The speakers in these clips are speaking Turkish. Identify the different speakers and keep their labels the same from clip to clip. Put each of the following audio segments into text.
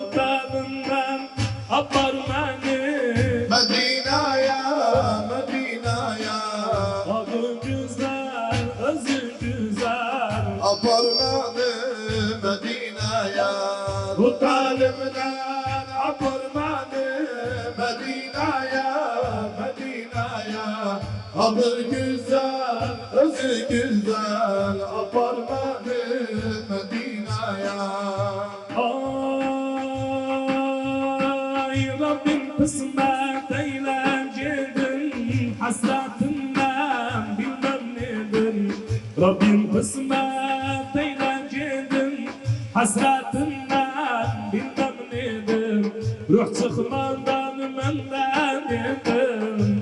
Speaker 1: Dalından apar beni.
Speaker 2: Medina'ya, Medina'ya.
Speaker 1: Adı güzel, özü güzel.
Speaker 2: Apar beni Medina'ya.
Speaker 1: Bu talimden apar beni.
Speaker 2: Medina'ya, Medina'ya. Adı güzel,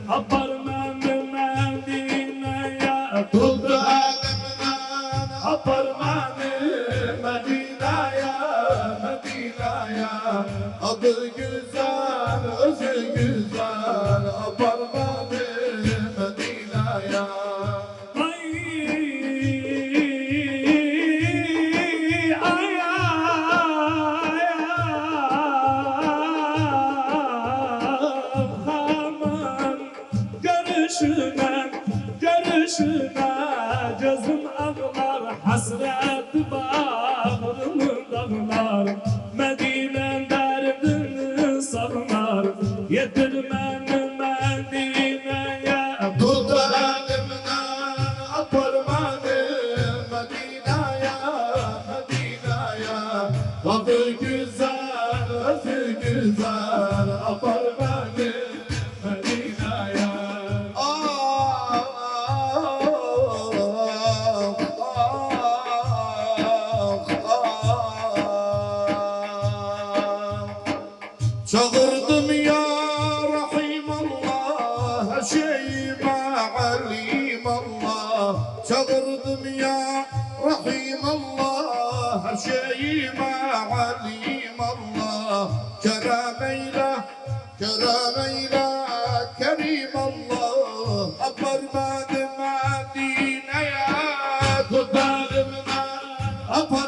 Speaker 1: Abba up on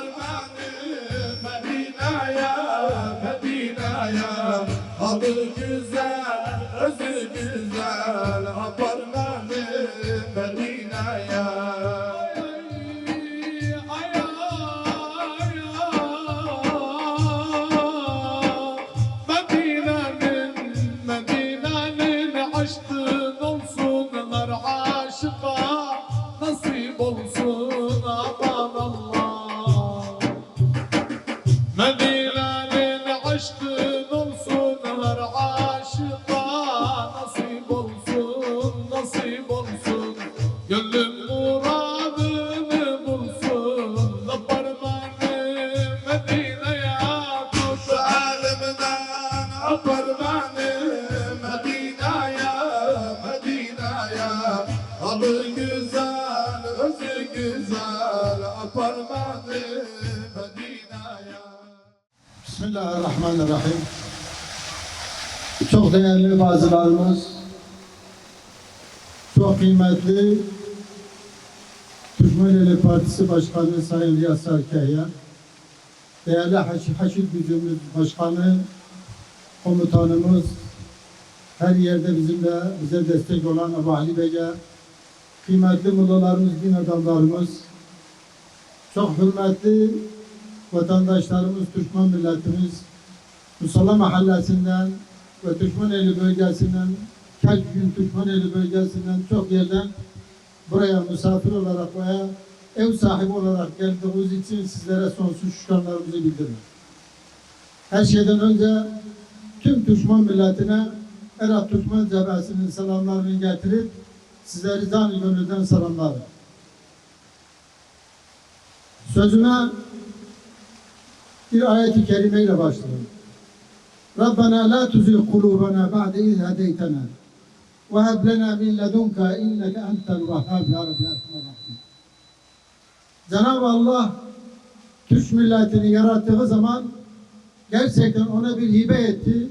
Speaker 1: apar beni Medine'ye, Medine'ye
Speaker 2: Adı güzel, özü
Speaker 3: Bismillahirrahmanirrahim. Çok değerli bazılarımız, çok kıymetli Türkmeneli Partisi Başkanı Sayın Yasar Kaya, değerli Haş- Haşit Gücümüz Başkanı, komutanımız, her yerde bizimle bize destek olan Ebu Bey'e, kıymetli mullalarımız, din adamlarımız, çok hürmetli vatandaşlarımız, Türkmen milletimiz, Musalla Mahallesi'nden ve Türkmeneli bölgesinden, Kelkgün Türkmeneli bölgesinden çok yerden buraya misafir olarak veya ev sahibi olarak geldiğiniz için sizlere sonsuz şükranlarımızı bildiriyoruz. Her şeyden önce tüm Türkmen milletine Erat Türkmen Cebesi'nin selamlarını getirip sizleri zan gönülden selamlarım. Sözüme bir ayet-i kerimeyle başlayalım. Rabbena la tuzigh kulubana ba'de iz hedeytena ve heb lena min ledunka inneke entel vehhab ya Rabbi Erhamer Rahim. Cenab-ı Allah Türk milletini yarattığı zaman gerçekten ona bir hibe etti.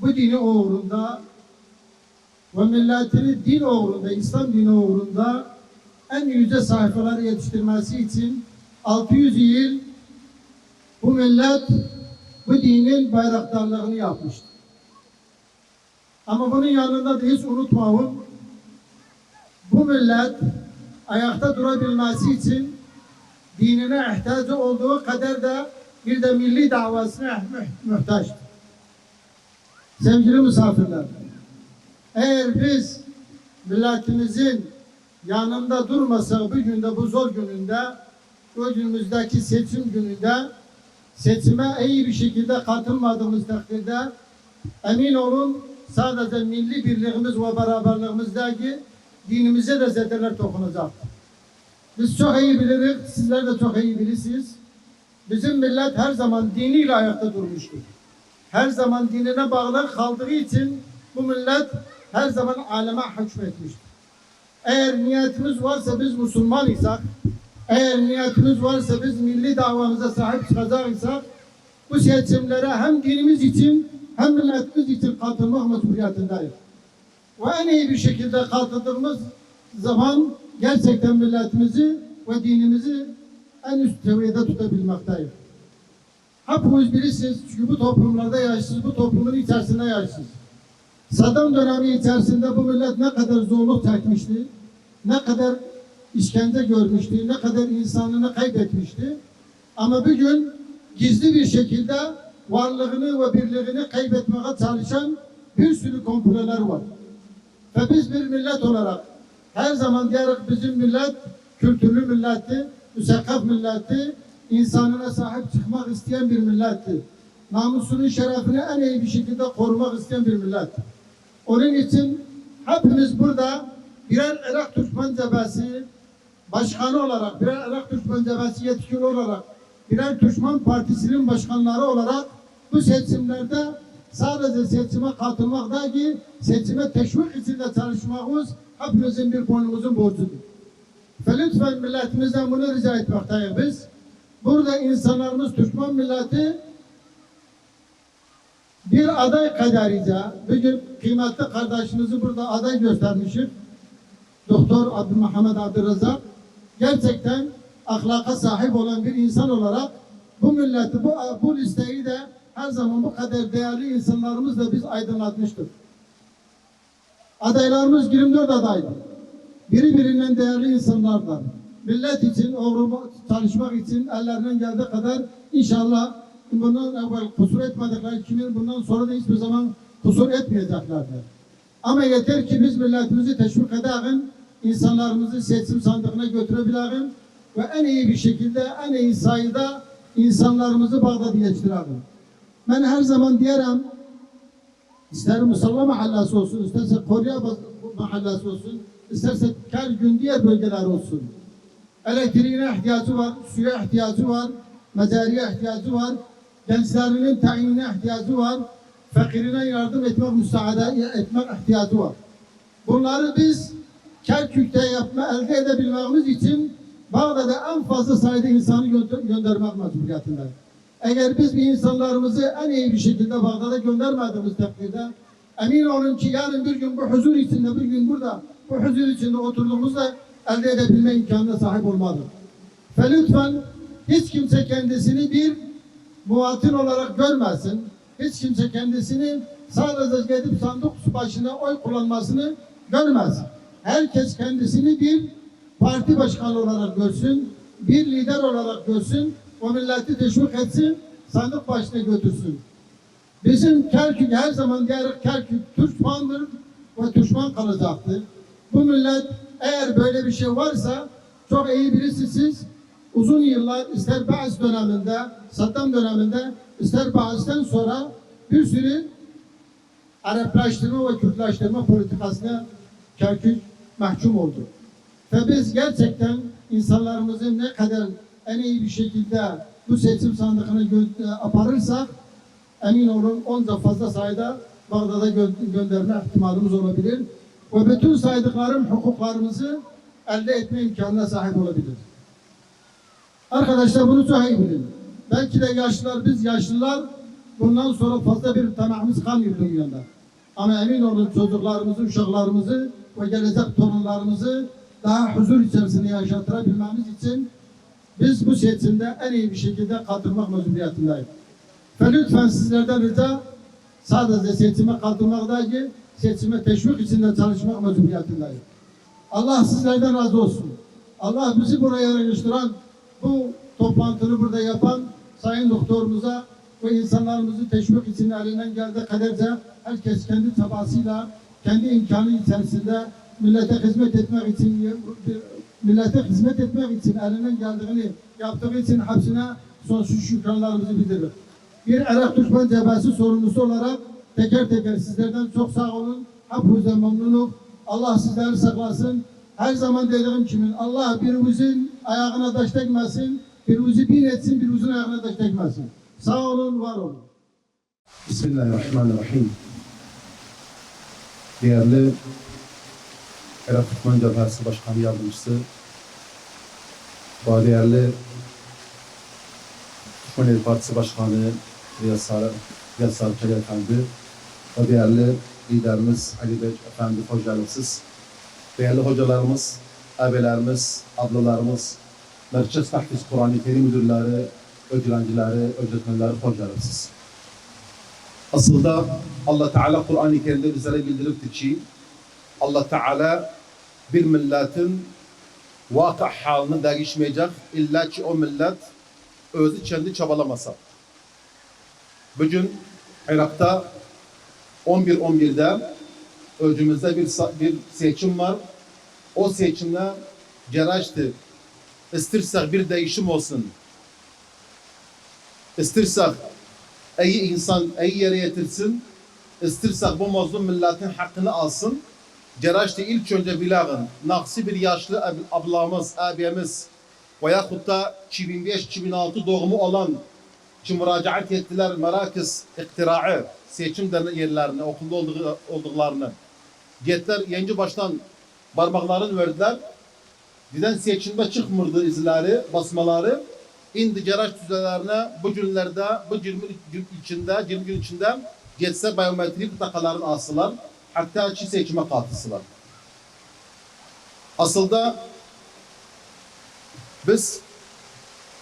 Speaker 3: Bu dini uğrunda ve milletini din uğrunda, İslam dini uğrunda en yüce sayfaları yetiştirmesi için 600 yıl bu millet bu dinin bayraktarlığını yapmıştı. Ama bunun yanında da hiç unutmayın, bu millet ayakta durabilmesi için dinine ihtiyacı olduğu kadar da bir de milli davasına muhtaçtır. Sevgili misafirler, eğer biz milletimizin yanında durmasak bu günde, bu zor gününde, önümüzdeki seçim gününde seçime iyi bir şekilde katılmadığımız takdirde emin olun sadece milli birliğimiz ve beraberliğimizdeki dinimize de zedeler dokunacaktır. Biz çok iyi biliriz, sizler de çok iyi bilirsiniz. Bizim millet her zaman diniyle ayakta durmuştur. Her zaman dinine bağlı kaldığı için bu millet her zaman aleme hükmetmiştir. Eğer niyetimiz varsa biz Müslüman isek, eğer niyetimiz varsa biz milli davamıza sahip çıkacaksak, bu seçimlere hem dinimiz için hem milletimiz için katılmak mecburiyetindeyiz. Ve en iyi bir şekilde katıldığımız zaman gerçekten milletimizi ve dinimizi en üst seviyede tutabilmekteyiz. Hepimiz bilirsiniz çünkü bu toplumlarda yaşıyoruz, bu toplumun içerisinde yaşıyoruz. Saddam dönemi içerisinde bu millet ne kadar zorluk çekmişti, ne kadar işkence görmüştü, ne kadar insanını kaybetmişti. Ama bugün gizli bir şekilde varlığını ve birliğini kaybetmeye çalışan bir sürü komplolar var. Ve biz bir millet olarak her zaman diyerek bizim millet kültürlü milletti, müsakkaf milletti, insanına sahip çıkmak isteyen bir milletti. Namusunun şerefini en iyi bir şekilde korumak isteyen bir millet. Onun için hepimiz burada birer Irak Türkmen cebesi başkanı olarak, birer Irak Türkmen cebesi yetkili olarak, birer Türkmen Partisi'nin başkanları olarak bu seçimlerde sadece seçime katılmak değil, seçime teşvik için de çalışmamız hepimizin bir boynumuzun borcudur. Lütfen milletimizden bunu rica etmekteyiz biz. Burada insanlarımız Türkmen milleti bir aday kadarıyla bugün kıymetli kardeşimizi burada aday göstermişik. Doktor Abdülmuhammed Abdülrezzak gerçekten ahlaka sahip olan bir insan olarak bu milleti, bu, bu listeyi de her zaman bu kadar değerli insanlarımızla biz aydınlatmıştık. Adaylarımız 24 adaydı. Biri birinden değerli insanlardan. Millet için, uğruma çalışmak için ellerinden geldiği kadar inşallah bundan evvel kusur etmedikleri kimin bundan sonra da hiçbir zaman kusur etmeyeceklerdir. Ama yeter ki biz milletimizi teşvik edelim, insanlarımızı seçim sandığına götürebilelim ve en iyi bir şekilde, en iyi sayıda insanlarımızı Bağdat'a geçtirelim. Ben her zaman diyerim, ister Musalla mahallesi olsun, isterse Konya mahallesi olsun, isterse Kergün diğer bölgeler olsun. Elektriğine ihtiyacı var, suya ihtiyacı var, mezariye ihtiyacı var, gençlerinin tayinine ihtiyacı var, fakirine yardım etmek, müsaade etmek ihtiyacı var. Bunları biz Kerkük'te yapma, elde edebilmemiz için Bağdat'a en fazla sayıda insanı gönder göndermek mecburiyetindeyiz. Eğer biz bir insanlarımızı en iyi bir şekilde Bağdat'a göndermediğimiz takdirde emin olun ki yarın bir gün bu huzur içinde, bir gün burada bu huzur içinde oturduğumuzda elde edebilme imkanına sahip olmalı. Ve lütfen hiç kimse kendisini bir muhatın olarak görmesin. Hiç kimse kendisini sadece gidip sandık başına oy kullanmasını görmez. Herkes kendisini bir parti başkanı olarak görsün, bir lider olarak görsün, o milleti teşvik etsin, sandık başına götürsün. Bizim Kerkük her zaman diğer Kerkük Türkmendir ve Türkmen kalacaktır. Bu millet eğer böyle bir şey varsa çok iyi bilirsiniz siz uzun yıllar ister Bağız döneminde, Saddam döneminde, ister Bağız'dan sonra bir sürü Araplaştırma ve Kürtlaştırma politikasına Kerkük mahkum oldu. Ve biz gerçekten insanlarımızı ne kadar en iyi bir şekilde bu seçim sandığını gö- aparırsak emin olun onca fazla sayıda Bağdat'a gö- gönderme ihtimalimiz olabilir. Ve bütün saydıklarım hukuklarımızı elde etme imkanına sahip olabilir. Arkadaşlar bunu çok iyi bilin. Belki de yaşlılar, biz yaşlılar bundan sonra fazla bir tamamımız kalmıyor dünyada. Ama emin olun çocuklarımızı, uşaklarımızı ve gelecek torunlarımızı daha huzur içerisinde yaşatırabilmemiz için biz bu seçimde en iyi bir şekilde katılmak mecburiyetindeyiz. Ve lütfen sizlerden rica sadece seçime katılmak değil, seçime teşvik içinde çalışmak mecburiyetindeyim. Allah sizlerden razı olsun. Allah bizi buraya yarıştıran, bu toplantını burada yapan sayın doktorumuza ve insanlarımızı teşvik için elinden geldiği kadarca herkes kendi çabasıyla, kendi imkanı içerisinde millete hizmet etmek için, millete hizmet etmek için elinden geldiğini yaptığı için hepsine sonsuz şükranlarımızı bildirir. Bir Irak Düşman Cebhesi sorumlusu olarak teker teker sizlerden çok sağ olun. Hepinize memnunum. Allah sizleri saklasın. Her zaman dediğim gibi Allah birimizin ayağına taş tekmesin, birimizi bir etsin, birimizin ayağına taş tekmesin. Sağ olun, var olun.
Speaker 2: Bismillahirrahmanirrahim. Değerli Irak Türkmen Cebhesi Başkanı Yardımcısı, değerli Türkmen İl Partisi Başkanı Riyaz Sarı, Riyaz Ve değerli liderimiz Ali Bey Efendi hocalarımız, değerli hocalarımız, abilerimiz, ablalarımız, Merkez Tahfiz Kur'an-ı Kerim müdürleri, öğrencileri, öğretmenleri, hocalarımız. Aslında Allah Teala Kur'an-ı Kerim'de bizlere bildirip ki Allah Teala bir milletin vakı halini değişmeyecek illa ki o millet özü kendi çabalamasa. Bugün Irak'ta 11-11'de özümüzde bir, bir seçim var. O seçimde geraçtı. İstirsek bir değişim olsun. İstirsek iyi insan iyi yere getirsin. İstirsek bu mazlum milletin hakkını alsın. Geraçtı ilk önce bilağın naksi bir yaşlı ab- ablamız, abimiz veyahut da 2005-2006 doğumu olan ki müracaat ettiler Merakis iktiraı seçim yerlerine okulda olduğu, olduklarını gittiler yeni baştan parmaklarını verdiler Giden seçimde çıkmırdı izleri, basmaları. İndi geraç düzelerine bu günlerde, bu 20 gün içinde, 20 gün içinde geçse biyometrik takaların alsılar. Hatta ki seçime katılsılar. Aslında biz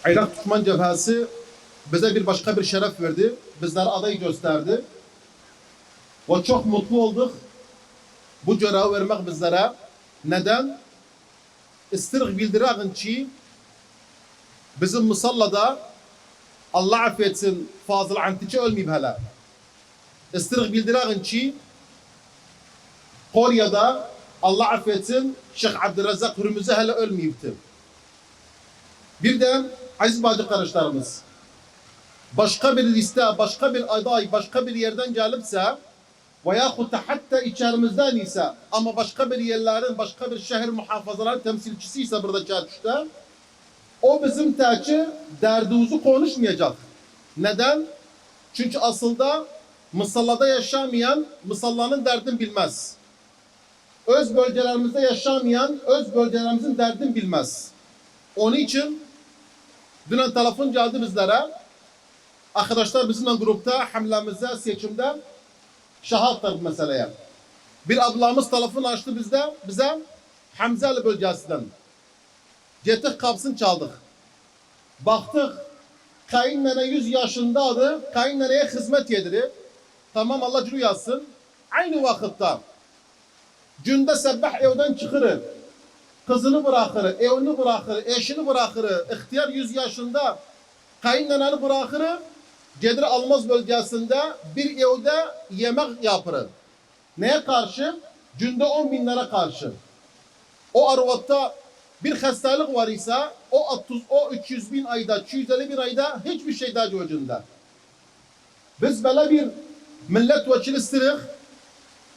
Speaker 2: Irak Türkmen Cebhesi bize bir başka bir şeref verdi. Bizlere adayı gösterdi. Ve çok mutlu olduk. Bu görevi vermek bizlere. Neden? istirg bildiren ki bizim musallada Allah affetsin Fazıl Antiçi ölmeyip hala. İstirg bildiren ki Konya'da Allah affetsin Şeyh Abdurrezzak Hürmüz'ü hala ölmeyipti. Bir de aziz bacı kardeşlerimiz başka bir liste, başka bir aday, başka bir yerden gelipse veyahut da hatta içerimizden ise ama başka bir yerlerin, başka bir şehir muhafazaların temsilcisi ise burada çarşıda o bizim tercih derdimizi konuşmayacak. Neden? Çünkü aslında Mısallada yaşamayan Mısallanın derdini bilmez. Öz bölgelerimizde yaşamayan öz bölgelerimizin derdini bilmez. Onun için dün telefon geldi bizlere. Arkadaşlar bizimle grupta hamlemizde seçimde şahattır bu meseleye. Bir ablamız telefon açtı bizde, bize Hamzalı bölgesinden. Gittik kapsın çaldık. Baktık kayınnene 100 yaşındadır. Kayınneneye hizmet yediri. Tamam Allah cürü yazsın. Aynı vakitte günde sebbah evden çıkırır. Kızını bırakır, evini bırakır, eşini bırakır. İhtiyar 100 yaşında kayınneneni bırakır. Gedir Almaz bölgesinde bir evde yemek yapır. Neye karşı? Günde 10 bin lira karşı. O arvatta bir hastalık var ise o 30, o 300 bin ayda, 250 bin ayda hiçbir şey daha gözünde. Biz böyle bir milletvekili istirik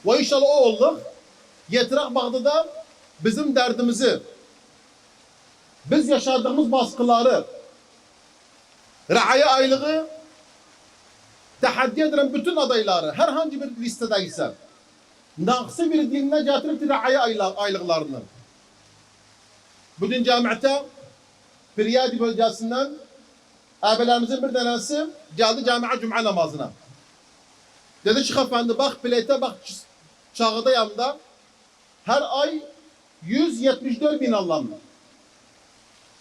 Speaker 2: ve inşallah o olduk. Getirak Bağdat'a bizim derdimizi, biz yaşadığımız baskıları, raaya aylığı tahaddi edilen bütün adayları herhangi bir listedeyse naksı bir dinine getirip raaya aylıklarını bugün camiate Firyadi bölgesinden abilerimizin bir tanesi geldi camiye cuma namazına. Dedi Şeyh Efendi bak bilete bak çağıda yanında her ay 174 bin Allah'ım.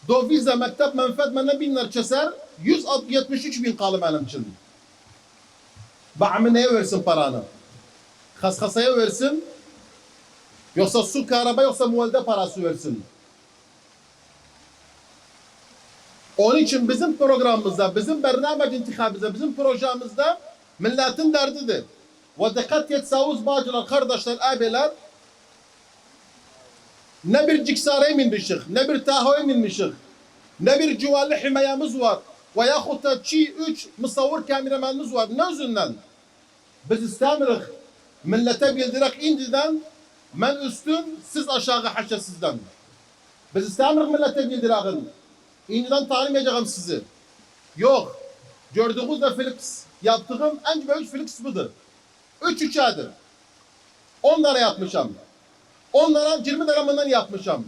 Speaker 2: Dovizle mektep menfet bana binler keser 173 bin kalır benim için. Ba'mı neye versin paranı? Kaskasaya versin. Yoksa su araba yoksa muvalde parası versin. Onun için bizim programımızda, bizim bernamec intihabımızda, bizim projemizde milletin derdidir. Ve dikkat yetsavuz bacılar, kardeşler, abiler ne bir ciksaraya minmişik, ne bir tahoya minmişik, ne bir cüvalli himayemiz var ve yahut da çi üç musavvır kameramanımız var. Ne yüzünden? Biz istemirik millete bildirek indiden men üstün, siz aşağı haşa sizden. Biz istemirik millete bildirekin. İndiden tanımayacağım sizi. Yok. Gördüğünüz de Philips yaptığım en büyük Philips budur. Üç üçadır. Onlara yapmışam. Onlara 20 liramından yapmışam.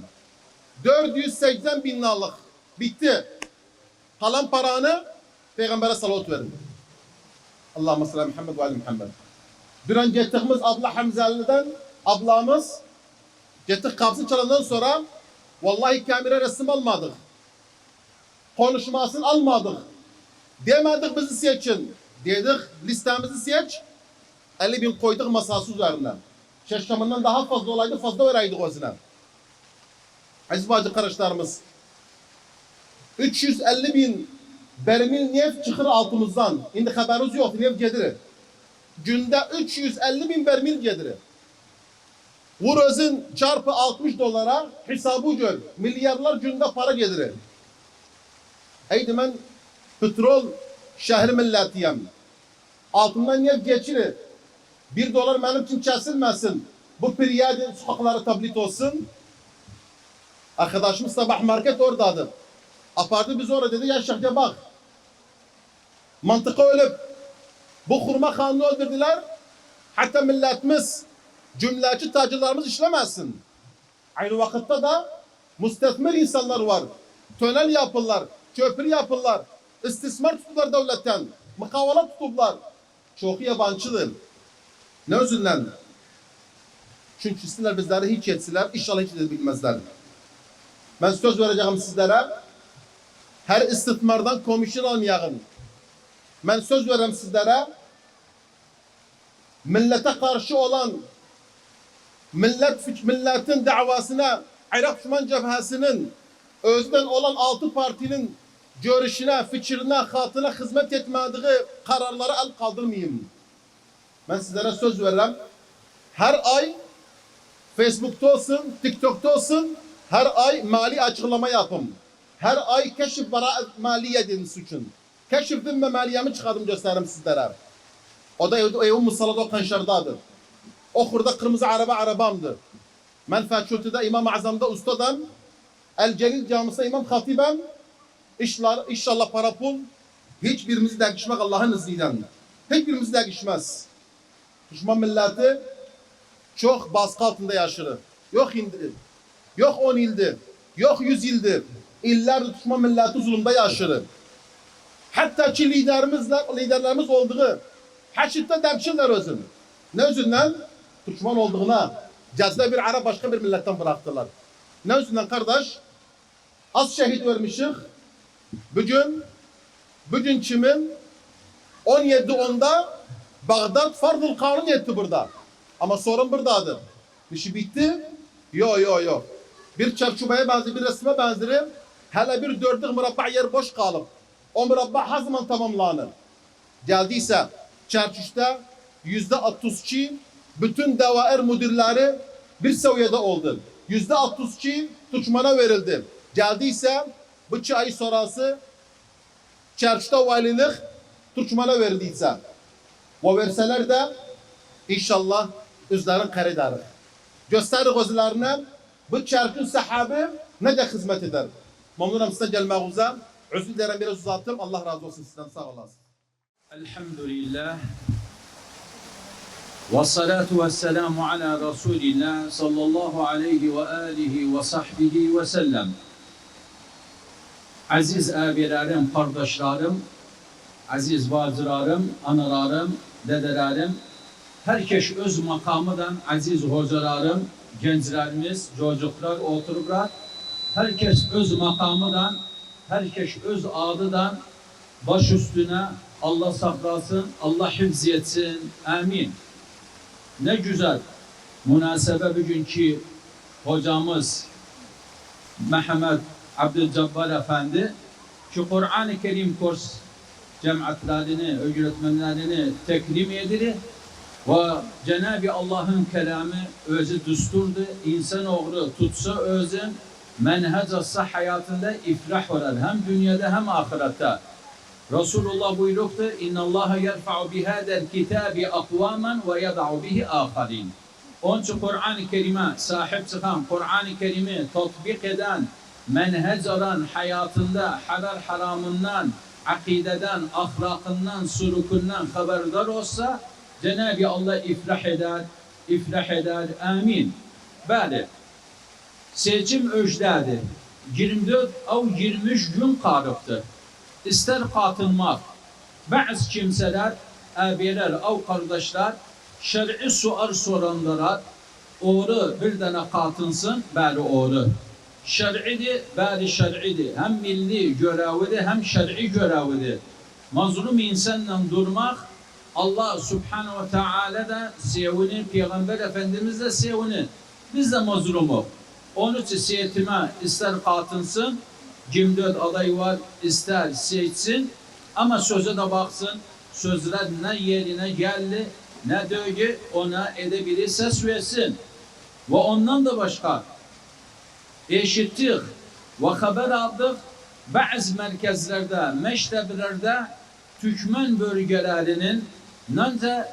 Speaker 2: 480 bin liralık. Bitti. Kalan paranı Peygamber'e salat verin. Allahümme salli ala Muhammed ve ali Muhammed. Bir an gittiğimiz abla Hamzali'den ablamız gittik kapısı çalandan sonra vallahi kamera resim almadık. Konuşmasını almadık. Demedik bizi seçin. Dedik listemizi seç. 50 bin koyduk masası üzerine. Şaşkamından daha fazla olaydı fazla vereydik zaman. Aziz bacı kardeşlerimiz. 350 bin bermil neft çıkır altımızdan. Şimdi haberiniz yok neft gelir. Günde 350 bin bermil gelir. Vur özün çarpı 60 dolara hesabı gör. Milyarlar günde para gelir. Haydi ben petrol şehri milletiyim. Altından neft geçirir. Bir dolar benim için kesilmesin. Bu periyadın sokakları tablit olsun. Arkadaşımız sabah market oradadır. Apardı biz orada dedi ya Şeyh'e bak. Mantıkı ölüp bu kurma kanunu öldürdüler. Hatta milletimiz cümleci tacılarımız işlemesin. Aynı vakitte da müstesmir insanlar var. Tünel yapırlar, köprü yapırlar. istismar tuturlar devletten. Mukavala tuturlar. Çok yabancıdır. Ne yüzünden? Çünkü sizler bizleri hiç yetsiler, inşallah hiç bilmezler. Ben söz vereceğim sizlere. Her istismardan komisyon almayalım. Ben söz vereyim sizlere. Millete karşı olan millet milletin davasına Irak Düşman Cebhası'nın özden olan altı partinin görüşüne, fikrine, hatına hizmet etmediği kararları el kaldırmayayım. Ben sizlere söz veririm. Her ay Facebook'ta olsun, TikTok'ta olsun her ay mali açıklama yapım. Her ay keşif bara maliye dediniz için. Keşiftim ve maliyemi çıkardım gösteririm sizlere. O da evin musalada o kanşardadır. O kurda kırmızı araba arabamdır. Ben Fethullah İmam-ı Azam'da ustadan El Celil Camisi'nde İmam Hatibem İşler, inşallah para pul hiçbirimizi değişmek Allah'ın izniyle. Hiçbirimizi değişmez. Düşman milleti çok baskı altında yaşır. Yok indirir. Yok 10 ildir. Yok 100 ildir. İller düşman milleti zulümde yaşır. Hatta ki liderimizle, liderlerimiz olduğu haşitte demçiller özün. Ne özünden? Düşman olduğuna. Cezde bir Arap başka bir milletten bıraktılar. Ne özünden kardeş? Az şehit vermişik. Bugün, bugün kimin? 17.10'da Bağdat Fardıl Kanun etti burada. Ama sorun buradadır. İşi bitti. Yo yo yo. Bir çarşubaya benzer, bir resme benzerim. Hele bir dörtlük murabba yer boş kalıp. O murabba her zaman tamamlanır. Geldiyse çarşışta yüzde altmışçı bütün devair müdürleri bir seviyede oldu. Yüzde altmışçı tuçmana verildi. Geldiyse bu çayı sonrası çarşıda valilik tuçmana verildiyse ve verseler de inşallah üzlerin karidarı. Gösterir gözlerine bu çarkın sahabı ne de hizmet eder. Memnunum size gelmağınıza. Özür dilerim biraz uzattım. Allah razı olsun sizden sağ olasın.
Speaker 4: الحمد لله والصلاة والسلام على رسول الله صلى الله عليه وآله وصحبه وسلم Aziz abilerim, kardeşlerim, aziz bacılarım, analarım, dedelerim, herkes öz makamıdan aziz hocalarım, gençlerimiz, çocuklar otururlar. Herkes öz makamıdan, herkes öz adıdan baş üstüne Allah saklasın, Allah hifz etsin. Amin. Ne güzel münasebe bugünkü hocamız Mehmet Abdülcabbar Efendi şu Kur'an-ı Kerim kurs cemaatlerini, öğretmenlerini teklim edilir ve Cenab-ı Allah'ın kelamı özü düsturdu. İnsanoğlu tutsa özün menhec olsa hayatında iflah olur. Hem dünyada hem ahirette. Resulullah buyruktu. İnna Allah yerfa'u bihadel kitabi akvamen ve yada'u bihi aharin. Onun Kur'an-ı Kerim'e sahip çıkan, Kur'an-ı Kerim'i tatbik eden, menhec olan hayatında helal haramından, akideden, ahlakından, sulukundan haberdar olsa Cenab-ı Allah iflah eder, iflah eder. Amin. Bəli. Seçim öjdədir. 24 av 23 gün qalıbdır. İster qatılmaq. Bəzi kimsələr, əbilər, av qardaşlar şər'i sual soranlara oğru bir dənə qatınsın, bəli oğru. Şər'idir, bəli şər'idir. Həm milli görəvidir, həm şər'i görəvidir. Mazlum insanla durmaq Allah Subhanahu ve Teala da sevini, Peygamber Efendimiz de sevini. Biz de mazlumuz. Onun için siyetime ister katınsın, 24 aday var, ister seçsin ama söze de baksın. Sözler ne yerine geldi, ne dögü ona edebilir ses versin. Ve ondan da başka eşittik ve haber aldık. Bazı merkezlerde, meştebilerde Türkmen bölgelerinin Nönce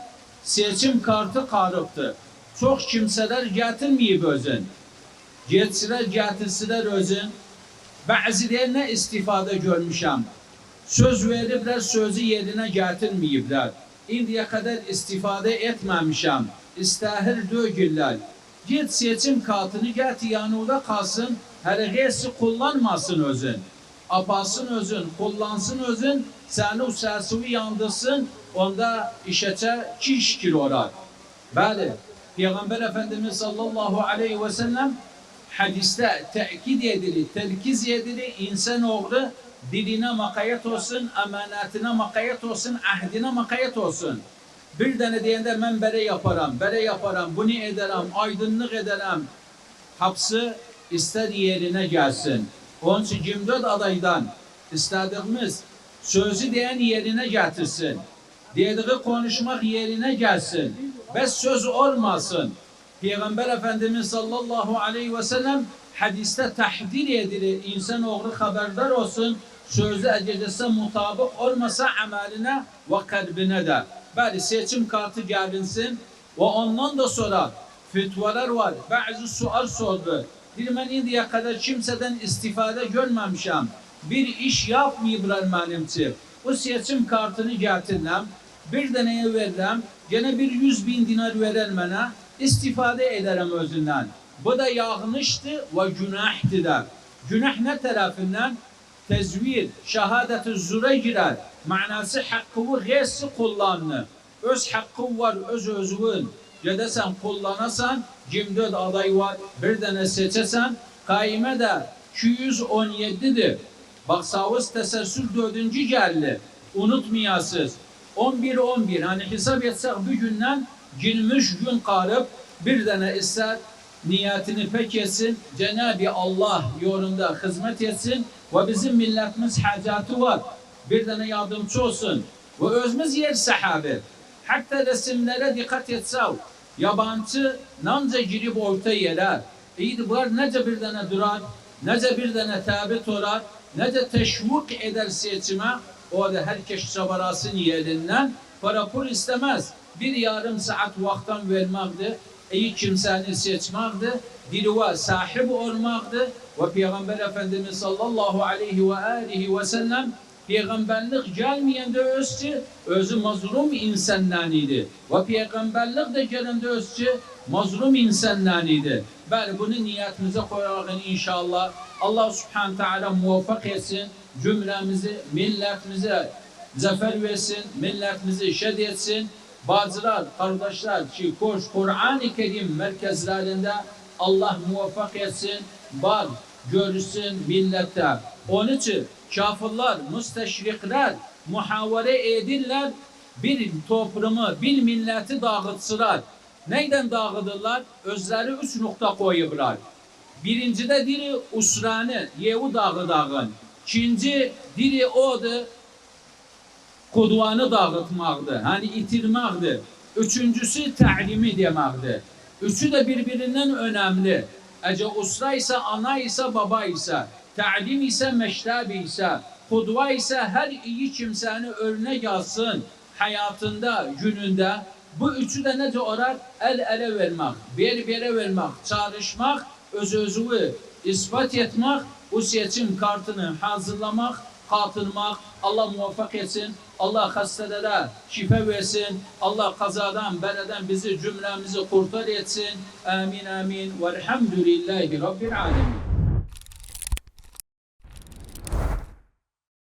Speaker 4: seçim kartı qarıbdı. Çox kimsələr gətirməyib özün. Getsilər, gətirsilər özün. Bəzilərinə istifadə görmüşəm. Söz veriblər, sözü yerinə gətirməyiblər. İndiyə qədər istifadə etməmişəm. İstəhir dögürlər. Get seçim kartını gətir yanında qalsın. Hələ qeysi kullanmasın özün. Apasın özün, kullansın özün. Səni o sərsuvi yandırsın. Onda işece iki iş kilo orar. Bəli, Peygamber Efendimiz sallallahu aleyhi ve sellem hadiste tekid edilir, telkiz edilir. İnsan oğlu diline makayet olsun, emanetine makayet olsun, ahdine makayet olsun. Bir tane diyende ben bere yaparım, bere yaparım, bunu ederim, aydınlık ederim. Hapsı ister yerine gelsin. Onun için 24 adaydan istediğimiz sözü diyen yerine getirsin dediği konuşmak yerine gelsin. Ve söz olmasın. Peygamber Efendimiz sallallahu aleyhi ve sellem hadiste tahdir edilir. İnsanoğlu haberdar olsun. Sözü ecedese mutabık olmasa ameline ve kalbine de. Böyle seçim kartı gelinsin. Ve ondan da sonra fütvalar var. Bazı sual sordu. Bir ben indiye kadar kimseden istifade görmemişim. Bir iş yapmayıblar benimçi. O seçim kartını getirdim bir deneye veririm, gene bir yüz bin dinar veren bana, istifade ederim özünden. Bu da yanlıştı ve günahtı da. Günah ne tarafından? Tezvir, şehadet-i zure girer. Manası hakkı gaysi kullanını. Öz hakkı var, öz özün. Ya da sen kullanasan, 24 aday var, bir tane seçesen, kaime de 217'dir. Bak savuz teselsül dördüncü geldi. Unutmayasınız. 11-11 hani hesap etsek bir günden 23 gün kalıp bir tane ister niyetini pek etsin. Cenab-ı Allah yolunda hizmet etsin ve bizim milletimiz hacatı var. Bir tane yardımcı olsun. Ve özümüz yer sahabe. Hatta resimlere dikkat etsek yabancı nanca girip orta yerer. İyi var nece bir tane durar, nece bir tane tabi olar, nece teşvik eder seçime Orada herkes çabarasın yerinden para pul istemez. Bir yarım saat vaktan vermekti. İyi kimseni seçmekti. Diluva sahip olmaktı. Ve Peygamber Efendimiz sallallahu aleyhi ve aleyhi ve sellem peygamberlik gelmeyen de özçü, özü mazlum insanlar idi. Ve peygamberlik de gelen de özçü, mazlum insanlar idi. Bəli, bunu niyetimize koyarak inşallah Allah subhanahu teala muvaffak etsin cümlemizi, milletimize zafer versin, milletimizi şed etsin. Bazılar, kardeşler ki koş Kur'an-ı Kerim merkezlerinde Allah muvaffak etsin, bak görürsün millette. Onun için kafirler, müsteşrikler muhavere edirler, bir toplumu, bir milleti dağıtsılar. Neyden dağıdırlar? Özleri üç nokta koyublar. Birincide diri usranı, yevu dağı dağın. İkinci diri odur, kudvanı dağıtmaqdır, hani itirmaqdır. Üçüncüsü təlimi deməkdir. Üçü də bir-birindən önəmli. Əgər usra isə, ana isə, baba isə, təlim isə, məktəb isə, qudva isə hər iyi kimsəni örnək alsın həyatında, günündə. Bu üçü də necə olar? Əl-ələ vermək, bel-belə vermək, çalışmaq, öz-özünü ispat etmək, bu seçim kartını hazırlamaq, katılmak. Allah muvaffak etsin. Allah hastelere şifa versin. Allah kazadan, beleden bizi cümlemizi kurtar etsin. Amin amin. Velhamdülillahi Rabbil alemin.